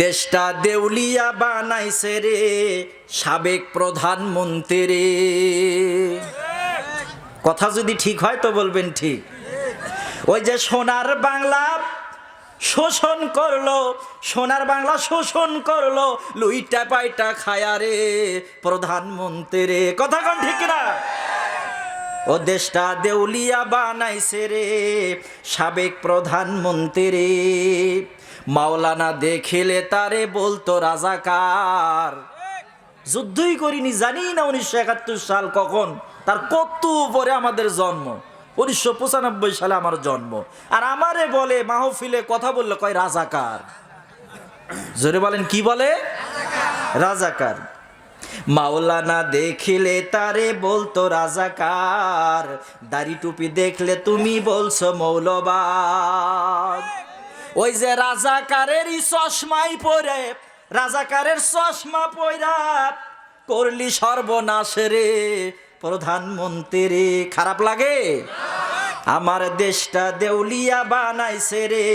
দেশটা দেউলিয়া বানাইছে রে, সাবেক প্রধানমন্ত্রী রে কথা যদি ঠিক হয় তো বলবেন ঠিক। ওই যে সোনার বাংলা শোষণ করল, সোনার বাংলা শোষণ করল, লুইটা পাইটা খায়া রে প্রধানমন্ত্রী রে কথা কোন ঠিক না ও দেশটা দেউলিয়া বানাইছে রে, সাবেক প্রধানমন্ত্রী। মাওলানা দেখিলে তারে বলতো রাজাকার। যুদ্ধই করিনি, জানি না উনিশশো একাত্তর সাল কখন, তার কত পরে আমাদের জন্ম। উনিশশো পঁচানব্বই সালে আমার জন্ম। আর আমারে বলে, মাহফিলে কথা বললে কয় রাজাকার। জোরে বলেন, কি বলে? রাজাকার। মাওলানা দেখিলে তারে বলতো রাজাকার। দাড়ি টুপি দেখলে তুমি বলছো মৌলবাদ ওই যে রাজাকারেরই চশমাই পরে, রাজাকারের চশমা পয়রা করলি সর্বনাশ রে প্রধানমন্ত্রী খারাপ লাগে? আমার দেশটা দেউলিয়া বানাইছে রে,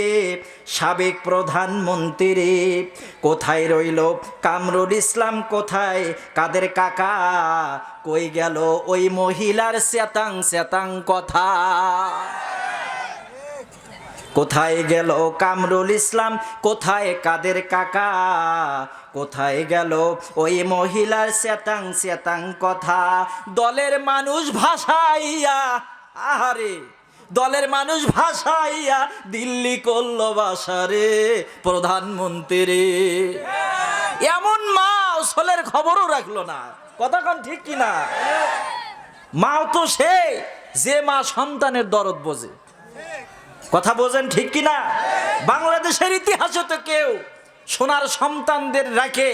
সাবেক প্রধানমন্ত্রী। কোথায় রইল কামরুল ইসলাম, কোথায় কাদের কাকা? কই গেল ওই মহিলার চেতাং চেতাং কথা? কোথায় গেল কামরুল ইসলাম, কোথায় কাদের কাকা? কোথায় গেল ওই মহিলার চেতাং চেতাং কথা? দলের মানুষ ভাসাইয়া, আহারে! দলের মানুষ ভাসাইয়া দিল্লি করল বাসারে প্রধানমন্ত্রী এমন মা আসলের খবরও রাখল না। কথা কন ঠিক কিনা মাও তো সে যে মা সন্তানের দরদ বোঝে। কথা বোঝেন ঠিক কিনা বাংলাদেশের ইতিহাসে তো কেউ সোনার সন্তানদের রাখে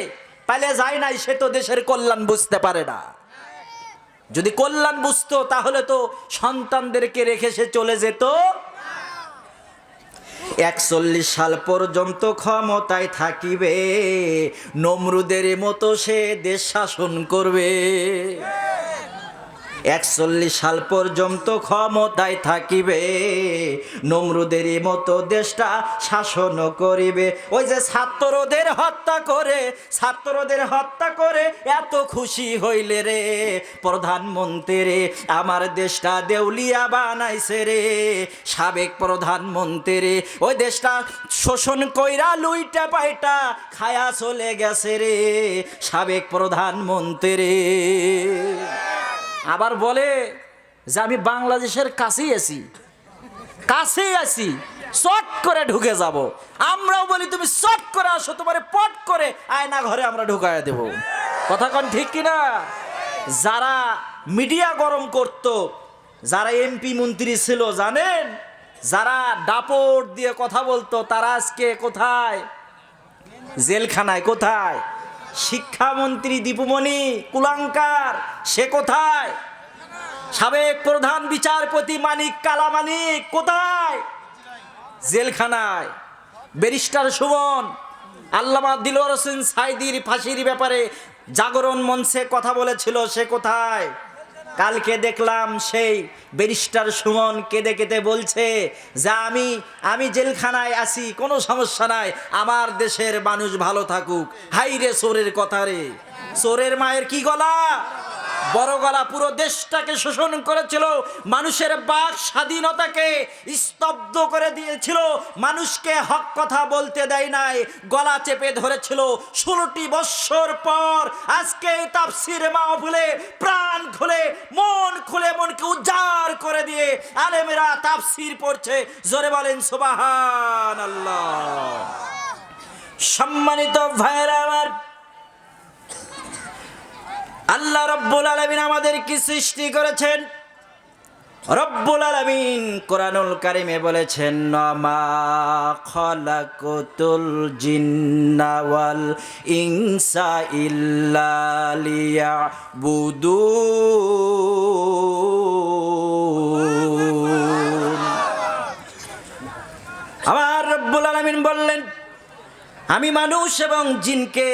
পালে যায় নাই, সে তো দেশের কল্যাণ বুঝতে পারে না। যদি কল্যাণ বুঝতো, তাহলে তো সন্তানদেরকে রেখে সে চলে যেত। একচল্লিশ সাল পর্যন্ত ক্ষমতায় থাকিবে, নমরুদের মতো সে দেশ শাসন করবে। একচল্লিশ সাল পর্যন্ত ক্ষমতায় থাকিবে। নমরুদের মতো দেশটা শাসন করিবে। ওই যে ছাত্রদের হত্যা করে, ছাত্রদের হত্যা করে এত খুশি হইলে রে। প্রধানমন্ত্রী রে আমার দেশটা দেউলিয়া বানাইছে রে। সাবেক প্রধানমন্ত্রী রে ওই দেশটা শোষণ কইরা লুইটা পাইটা খায়া চলে গেছে রে। সাবেক প্রধানমন্ত্রী আবার বলে যে আমি বাংলাদেশের কাছেই আছি। কাছেই আছি। চট করে ঢুকে যাব। আমরাও বলি, তুমি চট করে আসো, তোমার পট করে আয়না ঘরে আমরা ঢুকায় দেব। কথা কন ঠিক কিনা? যারা মিডিয়া গরম করত, যারা এমপি মন্ত্রী ছিল, জানেন? যারা দাপট দিয়ে কথা বলতো, তারা আজকে কোথায়? জেলখানায় কোথায়? শিক্ষামন্ত্রী দীপুমণি, কুলাঙ্কার, সে কোথায়? সাবেক প্রধান বিচারপতি মানিক কালামানিক কোথায়? জেলখানায়। ব্যারিস্টার সুমন, আল্লামা দিলওয়ার হোসেন সাইদির ফাঁসির ব্যাপারে জাগরণ মঞ্চে কথা বলেছিল, সে কোথায়? কালকে দেখলাম সেই ব্যারিস্টার সুমন কেঁদে কেঁদে বলছে যে আমি আমি জেলখানায় আছি, কোনো সমস্যা নাই, আমার দেশের মানুষ ভালো থাকুক। হাই রে চোরের কথা রে। চোরের মায়ের কি গলা? বড় গলা পুরো দেশটাকে শোষণ করেছিল, মানুষের বাক স্বাধীনতাকে স্তব্ধ করে দিয়েছিল, মানুষকে হক কথা বলতে দেয় নাই, গলা চেপে ধরেছিল। ষোলোটি বৎসর পর আজকে এই তাফসির মাহফিলে প্রাণ খুলে, মন খুলে, মনকে উজ্জার করে দিয়ে আলেমেরা তাপসির পড়ছে। জোরে বলেন সুবাহান আল্লাহ সম্মানিত ভাইরা আমার আল্লাহ রব্বুল আলমিন আমাদের কি সৃষ্টি করেছেন। রব্বুল আলমিন কোরআনুল কারিমে বলেছেন, নমা খলাকুতুল জিন্না ওয়াল ইনসা ইল্লা লিয়াবুদুন আমার রব্বুল আলমিন বললেন, আমি মানুষ এবং জিনকে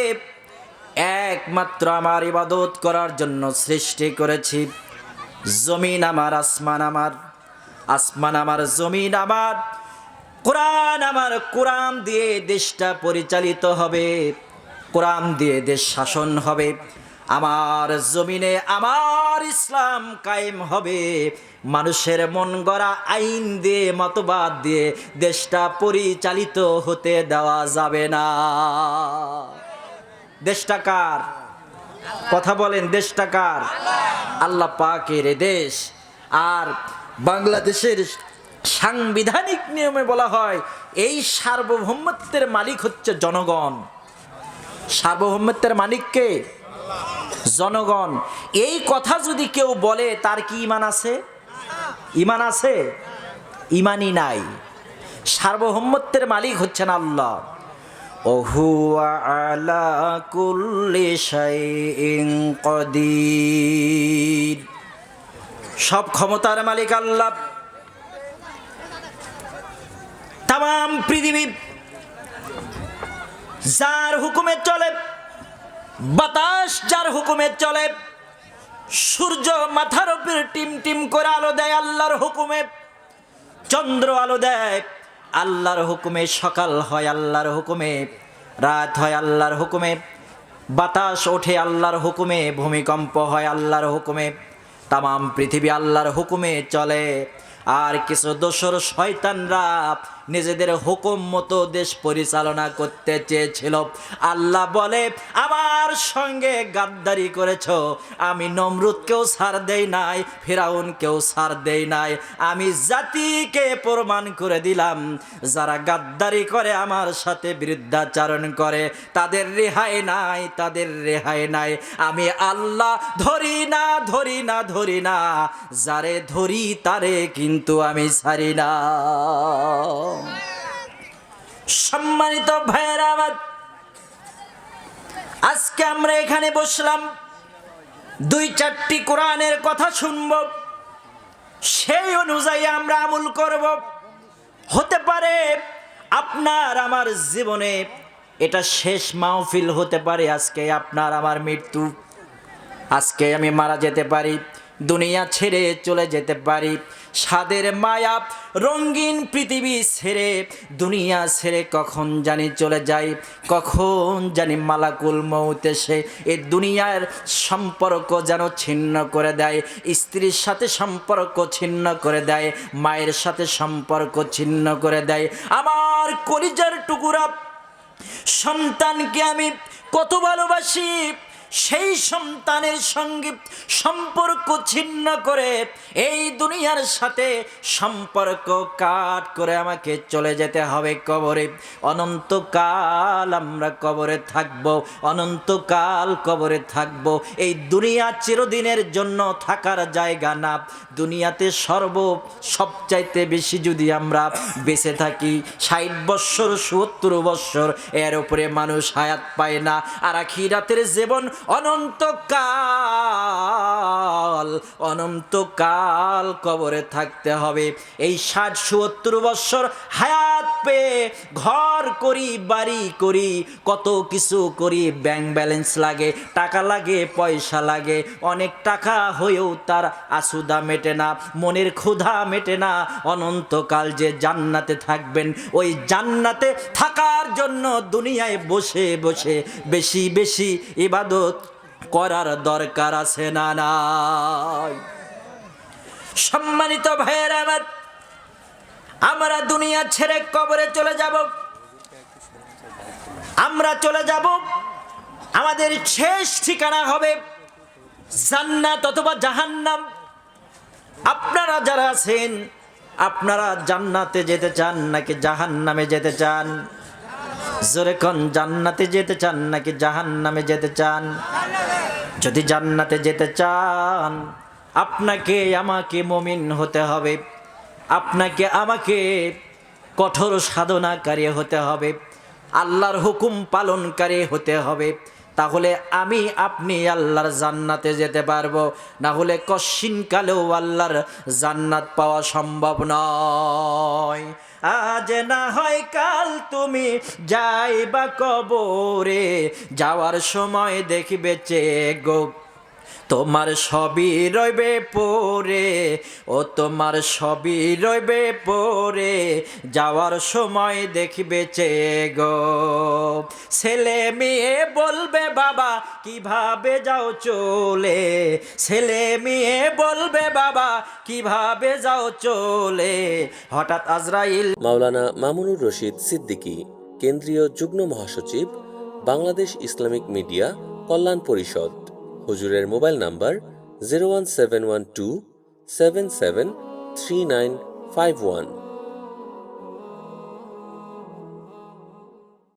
একমাত্র আমার ইবাদত করার জন্য সৃষ্টি করেছি। জমিন আমার, আসমান আমার। আসমান আমার, জমিন আমার। কোরআন আমার, কোরআন দিয়ে দেশটা পরিচালিত হবে। কোরআন দিয়ে দেশ শাসন হবে। আমার জমিনে আমার ইসলাম কায়েম হবে। মানুষের মন গড়া আইন দিয়ে, মতবাদ দিয়ে দেশটা পরিচালিত হতে দেওয়া যাবে না। দেশটা কার? কথা বলেন, দেশটা কার? আল্লাহ পাকের দেশ। আর বাংলাদেশের সাংবিধানিক নিয়মে বলা হয়, এই সার্বভৌমত্বের মালিক হচ্ছে জনগণ। সার্বভৌমত্বের মালিককে জনগণ। এই কথা যদি কেউ বলে, তার কি ইমান আছে? ইমান আছে? ইমানই নাই। সার্বভৌমত্বের মালিক হচ্ছেন আল্লাহ। সব ক্ষমতার মালিক আল্লাহ। তাম পৃথিবী যার হুকুমে চলে, বাতাস যার হুকুমে চলে, সূর্য মাথার উপর টিম টিম করে আলো দেয় আল্লাহর হুকুমে, চন্দ্র আলো দেয় আল্লাহর হুকুমে সকাল হয় আল্লাহর হুকুমে, রাত হয় আল্লাহর হুকুমে, বাতাস ওঠে আল্লাহর হুকুমে, ভূমিকম্প হয় আল্লাহর হুকুমে তাম পৃথিবী আল্লাহর হুকুমে চলে। আর কিছু দোসর শয়তানরা নিজেদের হুকুম মতো দেশ পরিচালনা করতে চেয়েছিল। আল্লাহ বলে, আমার সঙ্গে গাদ্দারি করেছ, আমি নমরুদকেও সার দেই নাই, ফেরাউনকেও সার দেই নাই। আমি জাতিকে প্রমাণ করে দিলাম, যারা গাদ্দারি করে আমার সাথে বৃদ্ধাচারণ করে, তাদের রেহাই নাই, তাদের রেহাই নাই। আমি আল্লাহ ধরি না ধরি না ধরি না, যারে ধরি তারে কিন্তু আমি ছাড়ি না। সম্মানিত ভাইয়েরা আমার, আজকে আমরা এখানে বসলাম, দুই চারটি কোরআনের কথা শুনব, সেই অনুযায়ী আমরা আমল করব। হতে পারে আপনার আমার জীবনে এটা শেষ মাহফিল হতে পারে, আজকে আপনার আমার মৃত্যু। আজকে আমি মারা যেতে পারি, দুনিয়া ছেড়ে চলে যেতে পারি স্বাদের মায়া, রঙিন পৃথিবী ছেড়ে, দুনিয়া ছেড়ে কখন জানি চলে যাই, কখন জানি মালাকুল মৌত এসে এ দুনিয়ার সম্পর্ক যেন ছিন্ন করে দেয়, স্ত্রীর সাথে সম্পর্ক ছিন্ন করে দেয়, মায়ের সাথে সম্পর্ক ছিন্ন করে দেয়। আমার কলিজার টুকুরা, সন্তানকে আমি কত ভালোবাসি সেই সন্তানের সঙ্গে সম্পর্ক ছিন্ন করে এই দুনিয়ার সাথে সম্পর্ক কাট করে আমাকে চলে যেতে হবে কবরে। অনন্তকাল আমরা কবরে থাকব, অনন্তকাল কবরে থাকব। এই দুনিয়া চিরদিনের জন্য থাকার জায়গা না। দুনিয়াতে সর্ব সবচাইতে বেশি যদি আমরা বেঁচে থাকি, ষাট বৎসর, সত্তর বৎসর, এর উপরে মানুষ হায়াত পায় না। আর আখিরাতের জীবন অনন্তকাল অনন্তকাল কবরে থাকতে হবে। এই ষাট সত্তর বৎসর হায়াত পেয়ে ঘর করি, বাড়ি করি, কত কিছু করি, ব্যাংক ব্যালেন্স লাগে, টাকা লাগে, পয়সা লাগে, অনেক টাকা হয়েও তার আসুদা মেটে না, মনের ক্ষুধা মেটে না। অনন্তকাল যে জান্নাতে থাকবেন, ওই জান্নাতে থাকার জন্য দুনিয়ায় বসে বসে বেশি বেশি ইবাদত করার দরকার আছে না নাই? সম্মানিত ভাইয়ের আমার, আমরা দুনিয়া ছেড়ে কবরে চলে যাব। আমরা চলে যাব, আমাদের শেষ ঠিকানা হবে জান্নাত অথবা জাহান্নাম। আপনারা যারা আছেন, আপনারা জান্নাতে যেতে চান নাকি জাহান্নামে যেতে চান? জোরে কোন, জান্নাতে যেতে চান নাকি জাহান্নামে যেতে চান? যদি জান্নাতে যেতে চান, আপনাকে, আমাকে মমিন হতে হবে। আপনাকে, আমাকে কঠোর সাধনাকারী হতে হবে। আল্লাহর হুকুম পালনকারী হতে হবে। তাহলে আমি, আপনি আল্লাহর জান্নাতে যেতে পারব। না হলে কশিন কালেও আল্লাহর জান্নাত পাওয়া সম্ভব নয়। আজ না হয় কাল তুমি যাইবা কবরে যাওয়ার সময় দেখবে চে গো তোমার সবই রইবে পরে, ও তোমার সবই রইবে পরে, যাওয়ার সময় দেখবে চেয়ে গো। ছেলে মেয়ে বলবে, বাবা, কীভাবে যাও চলে? ছেলে মেয়ে বলবে, বাবা, কীভাবে যাও চলে? হঠাৎ আজরাইল মাওলানা মামুনুর রশিদ সিদ্দিকী, কেন্দ্রীয় যুগ্ম মহাসচিব, বাংলাদেশ ইসলামিক মিডিয়া কল্যাণ পরিষদ। হুজুরের mobile number zero one seven one two seven seven three nine five one.